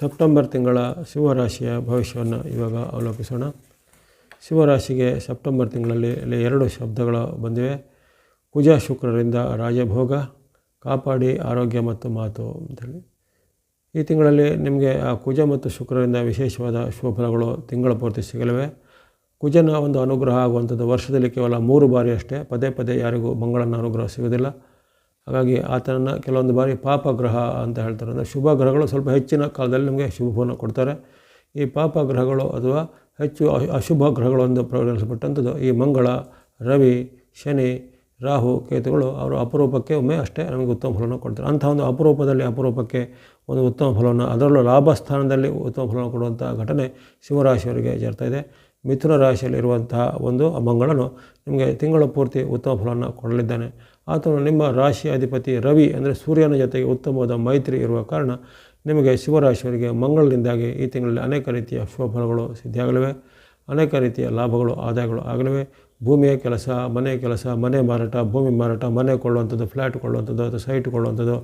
September ತಿಂಗಳ ಶಿವರಾಶಿಯ ಭವಿಷ್ಯವನ್ನು ಇವಾಗ ಅವಲೋಕಿಸೋಣ. ಶಿವರಾಶಿಗೆ ಸೆಪ್ಟೆಂಬರ್ ತಿಂಗಳಲ್ಲಿ ಇಲ್ಲಿ ಎರಡು ಶಬ್ದಗಳು ಬಂದಿವೆ. ಕುಜ ಶುಕ್ರರಿಂದ ರಾಜಭೋಗ, ಕಾಪಾಡಿ ಆರೋಗ್ಯ ಮತ್ತು ಮಾತು ಅಂತೇಳಿ ಈ ತಿಂಗಳಲ್ಲಿ ನಿಮಗೆ ಆ ಕುಜ ಮತ್ತು ಶುಕ್ರರಿಂದ ವಿಶೇಷವಾದ ಶುಭಫಲಗಳು ತಿಂಗಳ ಪೂರ್ತಿ ಸಿಗಲಿವೆ. ಕುಜನ ಒಂದು ಅನುಗ್ರಹ ಆಗುವಂಥದ್ದು ವರ್ಷದಲ್ಲಿ ಕೇವಲ ಮೂರು ಬಾರಿ ಅಷ್ಟೇ. ಪದೇ ಪದೇ ಯಾರಿಗೂ ಮಂಗಳನ ಅನುಗ್ರಹ ಸಿಗೋದಿಲ್ಲ. ಹಾಗಾಗಿ ಆತನನ್ನು ಕೆಲವೊಂದು ಬಾರಿ ಪಾಪ ಗ್ರಹ ಅಂತ ಹೇಳ್ತಾರೆ. ಅಂದರೆ ಶುಭ ಗ್ರಹಗಳು ಸ್ವಲ್ಪ ಹೆಚ್ಚಿನ ಕಾಲದಲ್ಲಿ ನಮಗೆ ಶುಭವನ್ನು ಕೊಡ್ತಾರೆ. ಈ ಪಾಪ ಗ್ರಹಗಳು ಅಥವಾ ಹೆಚ್ಚು ಅಶುಭ ಗ್ರಹಗಳು ಎಂದು ಪ್ರಕಟಿಸಲ್ಪಟ್ಟಂಥದ್ದು ಈ ಮಂಗಳ, ರವಿ, ಶನಿ, ರಾಹು, ಕೇತುಗಳು ಅವರು ಅಪರೂಪಕ್ಕೆ ಒಮ್ಮೆ ಅಷ್ಟೇ ನಮಗೆ ಉತ್ತಮ ಫಲವನ್ನು ಕೊಡ್ತಾರೆ. ಅಂಥ ಒಂದು ಅಪರೂಪದಲ್ಲಿ ಅಪರೂಪಕ್ಕೆ ಒಂದು ಉತ್ತಮ ಫಲವನ್ನು, ಅದರಲ್ಲೂ ಲಾಭ ಸ್ಥಾನದಲ್ಲಿ ಉತ್ತಮ ಫಲವನ್ನು ಕೊಡುವಂಥ ಘಟನೆ ಶಿವರಾಶಿಯವರಿಗೆ ಜರ್ತಾ ಇದೆ. ಮಿಥುನ ರಾಶಿಯಲ್ಲಿರುವಂತಹ ಒಂದು ಮಂಗಳನು ನಿಮಗೆ ತಿಂಗಳ ಪೂರ್ತಿ ಉತ್ತಮ ಫಲವನ್ನು ಕೊಡಲಿದ್ದಾನೆ. ಆತನು ನಿಮ್ಮ ರಾಶಿ ಅಧಿಪತಿ ರವಿ ಅಂದರೆ ಸೂರ್ಯನ ಜೊತೆಗೆ ಉತ್ತಮವಾದ ಮೈತ್ರಿ ಇರುವ ಕಾರಣ ನಿಮಗೆ ಶಿವರಾಶಿಯವರಿಗೆ ಮಂಗಳದಿಂದಾಗಿ ಈ ತಿಂಗಳಲ್ಲಿ ಅನೇಕ ರೀತಿಯ ಶುಭಫಲಗಳು ಸಿದ್ಧಿಯಾಗಲಿವೆ. ಅನೇಕ ರೀತಿಯ ಲಾಭಗಳು, ಆದಾಯಗಳು ಆಗಲಿವೆ. ಭೂಮಿಯ ಕೆಲಸ, ಮನೆ ಕೆಲಸ, ಮನೆ ಮಾರಾಟ, ಭೂಮಿ ಮಾರಾಟ, ಮನೆ ಕೊಳ್ಳುವಂಥದ್ದು ಫ್ಲ್ಯಾಟ್ ಕೊಳ್ಳುವಂಥದ್ದು, ಅಥವಾ ಸೈಟ್ ಕೊಳ್ಳುವಂಥದ್ದು,